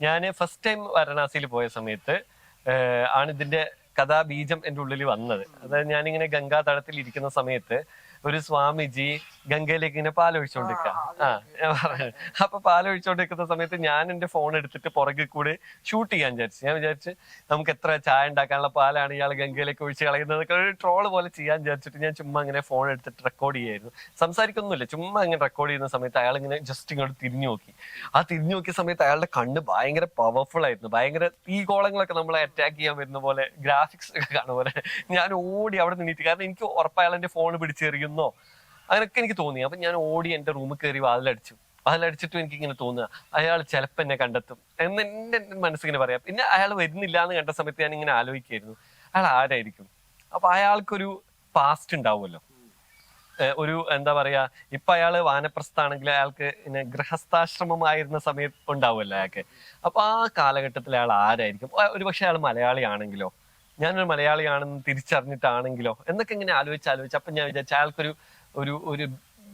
ഞാൻ first time വാരണാസിയിൽ പോയ സമയത്ത് ആണ് ഇതിന്റെ കഥാബീജം എന്റെ ഉള്ളിൽ വന്നത്. അതായത് ഞാനിങ്ങനെ ഗംഗാ തടത്തിൽ ഇരിക്കുന്ന സമയത്ത് ഒരു സ്വാമിജി ഗംഗയിലേക്ക് ഇങ്ങനെ പാലൊഴിച്ചോണ്ടിരിക്ക. ആ ഞാൻ പറഞ്ഞു അപ്പൊ പാലൊഴിച്ചോണ്ടിരിക്കുന്ന സമയത്ത് ഞാൻ എന്റെ ഫോൺ എടുത്തിട്ട് പുറകിൽ കൂടി ഷൂട്ട് ചെയ്യാൻ വിചാരിച്ചു. ഞാൻ വിചാരിച്ച് നമുക്ക് എത്ര ചായ ഉണ്ടാക്കാനുള്ള പാലാണ് ഇയാൾ ഗംഗയിലേക്ക് ഒഴിച്ച് കളയുന്നതൊക്കെ ഒരു ട്രോൾ പോലെ ചെയ്യാൻ വിചാരിച്ചിട്ട് ഞാൻ ചുമ്മാ ഇങ്ങനെ ഫോൺ എടുത്തിട്ട് റെക്കോർഡ് ചെയ്യായിരുന്നു. സംസാരിക്കൊന്നുമില്ല ചുമ്മാ ഇങ്ങനെ റെക്കോർഡ് ചെയ്യുന്ന സമയത്ത് അയാൾ ഇങ്ങനെ ജസ്റ്റ് ഇങ്ങോട്ട് തിരിഞ്ഞു നോക്കി. ആ തിരിഞ്ഞു നോക്കിയ സമയത്ത് അയാളുടെ കണ്ണ് ഭയങ്കര പവർഫുൾ ആയിരുന്നു. ഭയങ്കര തീകോളങ്ങളൊക്കെ നമ്മളെ അറ്റാക്ക് ചെയ്യാൻ വരുന്ന പോലെ ഗ്രാഫിക്സ് ഒക്കെ കാണുന്ന പോലെ ഞാൻ ഓടി അവിടെ നിന്നിട്ട് കാരണം എനിക്ക് ഉറപ്പ് അയാൾ എന്റെ ഫോൺ പിടിച്ചെറിയുന്നോ. അങ്ങനെയൊക്കെ എനിക്ക് തോന്നി. അപ്പൊ ഞാൻ ഓടി എന്റെ റൂമിൽ കയറി വാതിലടിച്ചു. വാതിലടിച്ചിട്ടും എനിക്ക് ഇങ്ങനെ തോന്നുക അയാൾ ചിലപ്പോൾ എന്നെ കണ്ടെത്തും. എന്ന് എന്റെ മനസ്സിങ്ങനെ പറയാം. പിന്നെ അയാൾ വരുന്നില്ല എന്ന് കണ്ട സമയത്ത് ഞാൻ ഇങ്ങനെ ആലോചിക്കായിരുന്നു. അയാൾ ആരായിരിക്കും? അപ്പൊ അയാൾക്കൊരു പാസ്റ്റ് ഉണ്ടാവുമല്ലോ. ഒരു എന്താ പറയാ ഇപ്പൊ അയാൾ വാനപ്രസ്ഥാണെങ്കിൽ അയാൾക്ക് പിന്നെ ഗൃഹസ്ഥാശ്രമമായിരുന്ന സമയത്ത് ഉണ്ടാവുമല്ലോ അയാൾക്ക്. അപ്പൊ ആ കാലഘട്ടത്തിൽ അയാൾ ആരായിരിക്കും? ഒരുപക്ഷെ ഒരു പക്ഷെ അയാൾ മലയാളിയാണെങ്കിലോ ഞാനൊരു മലയാളിയാണെന്ന് തിരിച്ചറിഞ്ഞിട്ടാണെങ്കിലോ? എന്നൊക്കെ ഇങ്ങനെ ആലോചിച്ച് ആലോചിച്ച് അപ്പൊ ഞാൻ വിചാരിച്ചു അയാൾക്കൊരു ഒരു ഒരു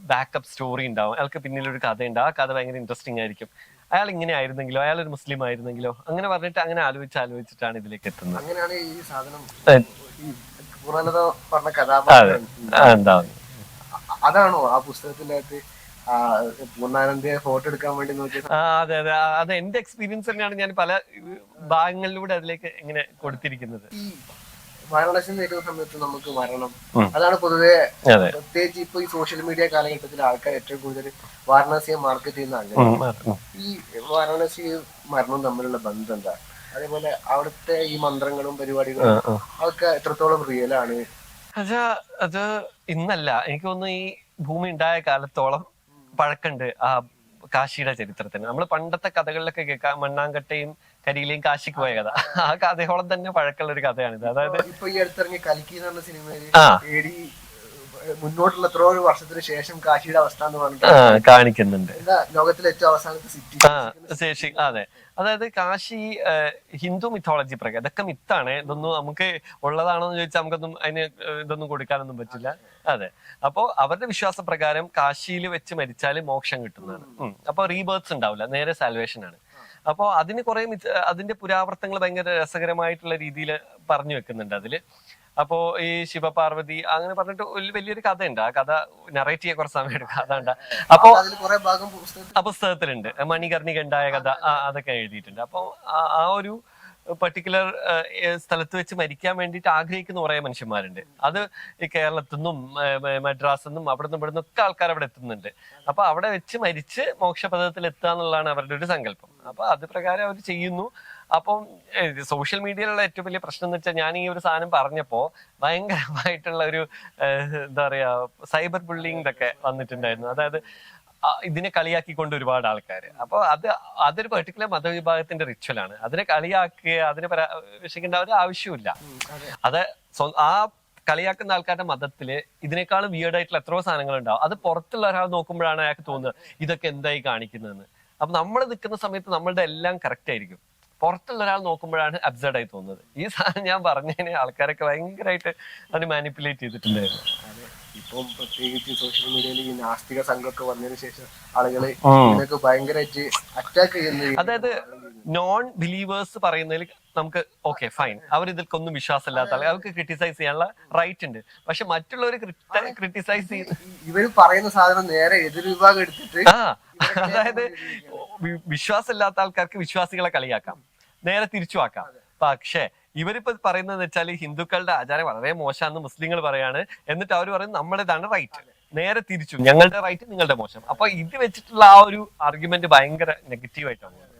ബാക്കപ്പ് സ്റ്റോറി ഉണ്ടാവും. അയാൾക്ക് പിന്നിലൊരു കഥയുണ്ട്. കഥ ഉണ്ടാവും ആ കഥ ഭയങ്കര ഇൻട്രസ്റ്റിംഗ് ആയിരിക്കും. അയാൾ ഇങ്ങനെ ആയിരുന്നെങ്കിലോ? അയാൾ ഒരു മുസ്ലിം ആയിരുന്നെങ്കിലോ? അങ്ങനെ പറഞ്ഞിട്ട് അങ്ങനെ ആലോചിച്ച് ആലോചിച്ചിട്ടാണ് ഇതിലേക്ക് എത്തുന്നത്. അങ്ങനെയാണ് ഈ സാധനം പറഞ്ഞ കഥാപാത്രം അതാണോ ആ പുസ്തകത്തിന്റെ ആ പൂർണാനന്ദയെ ഫോട്ടോ എടുക്കാൻ വേണ്ടി നോക്കിയ ആ അതെ അതെ. അത് എന്റെ എക്സ്പീരിയൻസ് തന്നെയാണ് ഞാൻ പല ഭാഗങ്ങളിലൂടെ അതിലേക്ക് ഇങ്ങനെ കൊടുത്തിരിക്കുന്നത്. ഈ വാരണാസി നിൽക്കുന്ന സമയത്ത് നമുക്ക് മരണം അതാണ് പൊതുവെ പ്രത്യേകിച്ച് ഇപ്പൊ ഈ സോഷ്യൽ മീഡിയ കാലഘട്ടത്തിൽ ആൾക്കാർ ഏറ്റവും കൂടുതൽ വാരണാസിയെ മാർക്കറ്റ് ചെയ്യുന്ന അങ്ങനെ. ഈ വാരണാസി മരണവും തമ്മിലുള്ള ബന്ധം എന്താ? അതേപോലെ അവിടുത്തെ ഈ മന്ത്രങ്ങളും പരിപാടികളും. അതൊക്കെ എത്രത്തോളം റിയൽ ആണ്? അത് അത് ഇന്നല്ല. എനിക്ക് തോന്നുന്നു ഈ ഭൂമി ഉണ്ടായ കാലത്തോളം പഴക്കണ്ട് ആ കാശിയുടെ ചരിത്രത്തിന്. നമ്മൾ പണ്ടത്തെ കഥകളിലൊക്കെ കേൾക്കാം. മണ്ണാങ്കട്ടയും കരിയിലെയും കാശിക്ക് പോയ കഥ. ആ കഥയോളം തന്നെ പഴക്കമുള്ള ഒരു കഥയാണിത്. അതായത് ഇപ്പൊ ഈ അടുത്തിറങ്ങി കൽക്കി എന്ന് പറഞ്ഞ എടി മുന്നോട്ടുള്ള എത്രയോ ഒരു വർഷത്തിന് ശേഷം കാശിയുടെ അവസ്ഥ എന്ന് പറഞ്ഞിട്ട് കാണിക്കുന്നുണ്ട്. ലോകത്തിലെ ഏറ്റവും അവസാനത്തെ സിറ്റി ശേഷി അതെ. അതായത് കാശി ഹിന്ദു മിത്തോളജി പ്രകാരം ഇതൊക്കെ മിത്താണ് ഇതൊന്നും നമുക്ക് ഉള്ളതാണോ എന്ന് ചോദിച്ചാൽ നമുക്കൊന്നും അതിന് ഇതൊന്നും കൊടുക്കാനൊന്നും പറ്റില്ല. അതെ. അപ്പോ അവരുടെ വിശ്വാസ പ്രകാരം കാശിയിൽ വെച്ച് മരിച്ചാൽ മോക്ഷം കിട്ടുന്നതാണ്. അപ്പൊ റീബേർത്ത്സ് ഉണ്ടാവില്ല. നേരെ സാൽവേഷൻ ആണ്. അപ്പോ അതിന് കുറെ അതിന്റെ പുരാവർത്തങ്ങൾ ഭയങ്കര രസകരമായിട്ടുള്ള രീതിയിൽ പറഞ്ഞു വെക്കുന്നുണ്ട് അതിൽ. അപ്പോ ഈ ശിവപാർവതി അങ്ങനെ പറഞ്ഞിട്ട് ഒരു വലിയൊരു കഥയുണ്ട്. ആ കഥ നറേറ്റ് ചെയ്യാൻ കുറച്ച് സമയം എടുക്കും. അതുകൊണ്ട് അപ്പോ ആ പുസ്തകത്തിലുണ്ട്. മണികർണിക ഉണ്ടായ കഥ അതൊക്കെ എഴുതിയിട്ടുണ്ട്. അപ്പോൾ ആ ഒരു പർട്ടിക്കുലർ സ്ഥലത്ത് വെച്ച് മരിക്കാൻ വേണ്ടിയിട്ട് ആഗ്രഹിക്കുന്ന കുറെ മനുഷ്യന്മാരുണ്ട്. അത് ഈ കേരളത്തിൽ നിന്നും മദ്രാസിൽ നിന്നും അവിടെ നിന്നും ഇവിടെ നിന്നൊക്കെ ആൾക്കാർ അവിടെ എത്തുന്നുണ്ട്. അപ്പൊ അവിടെ വെച്ച് മരിച്ച് മോക്ഷപഥത്തിൽ എത്തുക എന്നുള്ളതാണ് അവരുടെ ഒരു സങ്കല്പം. അപ്പൊ അത് പ്രകാരം അവർ ചെയ്യുന്നു. അപ്പം സോഷ്യൽ മീഡിയയിലുള്ള ഏറ്റവും വലിയ പ്രശ്നം എന്ന് വെച്ചാൽ ഞാൻ ഈ ഒരു സാധനം പറഞ്ഞപ്പോ ഭയങ്കരമായിട്ടുള്ള ഒരു എന്താ പറയാ സൈബർ ബുള്ളിങ് ഒക്കെ വന്നിട്ടുണ്ടായിരുന്നു. അതായത് ഇതിനെ കളിയാക്കിക്കൊണ്ട് ഒരുപാട് ആൾക്കാർ അപ്പൊ അത് അതൊരു പെർട്ടിക്കുലർ മതവിഭാഗത്തിന്റെ റിച്വലാണ് ആണ്. അതിനെ കളിയാക്കുക അതിനെ പരാമർശിക്കേണ്ട ഒരു ആവശ്യമില്ല അത്. ആ കളിയാക്കുന്ന ആൾക്കാരുടെ മതത്തിൽ ഇതിനേക്കാൾ വിയേഡായിട്ടുള്ള എത്രയോ സാധനങ്ങൾ ഉണ്ടാവും അത് പുറത്തുള്ള ഒരാൾ നോക്കുമ്പോഴാണ് അയാൾക്ക് തോന്നുന്നത് ഇതൊക്കെ എന്തായി കാണിക്കുന്നതെന്ന്. അപ്പൊ നമ്മൾ നിൽക്കുന്ന സമയത്ത് നമ്മളുടെ എല്ലാം കറക്റ്റ് ആയിരിക്കും. പുറത്തുള്ള ഒരാൾ നോക്കുമ്പോഴാണ് അബ്സർഡ് ആയി തോന്നുന്നത്. ഈ സാധനം ഞാൻ പറഞ്ഞതിന് ആൾക്കാരൊക്കെ ഭയങ്കരമായിട്ട് അത് മാനിപ്പുലേറ്റ് ചെയ്തിട്ടുണ്ടായിരുന്നു. ഇപ്പം പ്രത്യേകിച്ച് സോഷ്യൽ മീഡിയയിൽ ഈ നാസ്തിക സംഘമൊക്കെ വന്നതിന് ശേഷം ആളുകളെ. ഇതിനൊക്കെ ഭയങ്കരമായിട്ട് അറ്റാക്ക് ചെയ്യുന്ന അതായത് നോൺ ബിലീവേഴ്സ് പറയുന്നതിൽ നമുക്ക് ഓക്കെ ഫൈൻ അവർ ഇതിൽക്കൊന്നും വിശ്വാസമില്ലാത്ത ആളുകൾ അവർക്ക് ക്രിട്ടിസൈസ് ചെയ്യാനുള്ള റൈറ്റ് ഉണ്ട്. പക്ഷെ മറ്റുള്ളവർ ക്രിട്ടിസൈസ് ചെയ്യുന്ന ഇവർ പറയുന്ന സാധനം നേരെ എതിർ വിഭാഗം എടുത്തിട്ട് ആ അതായത് വിശ്വാസമില്ലാത്ത ആൾക്കാർക്ക് വിശ്വാസികളെ കളിയാക്കാം. നേരെ തിരിച്ചു ആക്കാം. പക്ഷേ ഇവരിപ്പോ പറയുന്നത് വെച്ചാൽ ഹിന്ദുക്കളുടെ ആചാരം വളരെ മോശമാണെന്ന് മുസ്ലിങ്ങൾ പറയാണ്. എന്നിട്ട് അവർ പറയുന്നത് നമ്മുടേതാണ് റൈറ്റ് നേരെ തിരിച്ചു. ഞങ്ങളുടെ റൈറ്റ് നിങ്ങളുടെ മോശം. അപ്പൊ ഇത് വെച്ചിട്ടുള്ള ആ ഒരു ആർഗ്യുമെന്റ് ഭയങ്കര നെഗറ്റീവ് ആയിട്ടാണ്.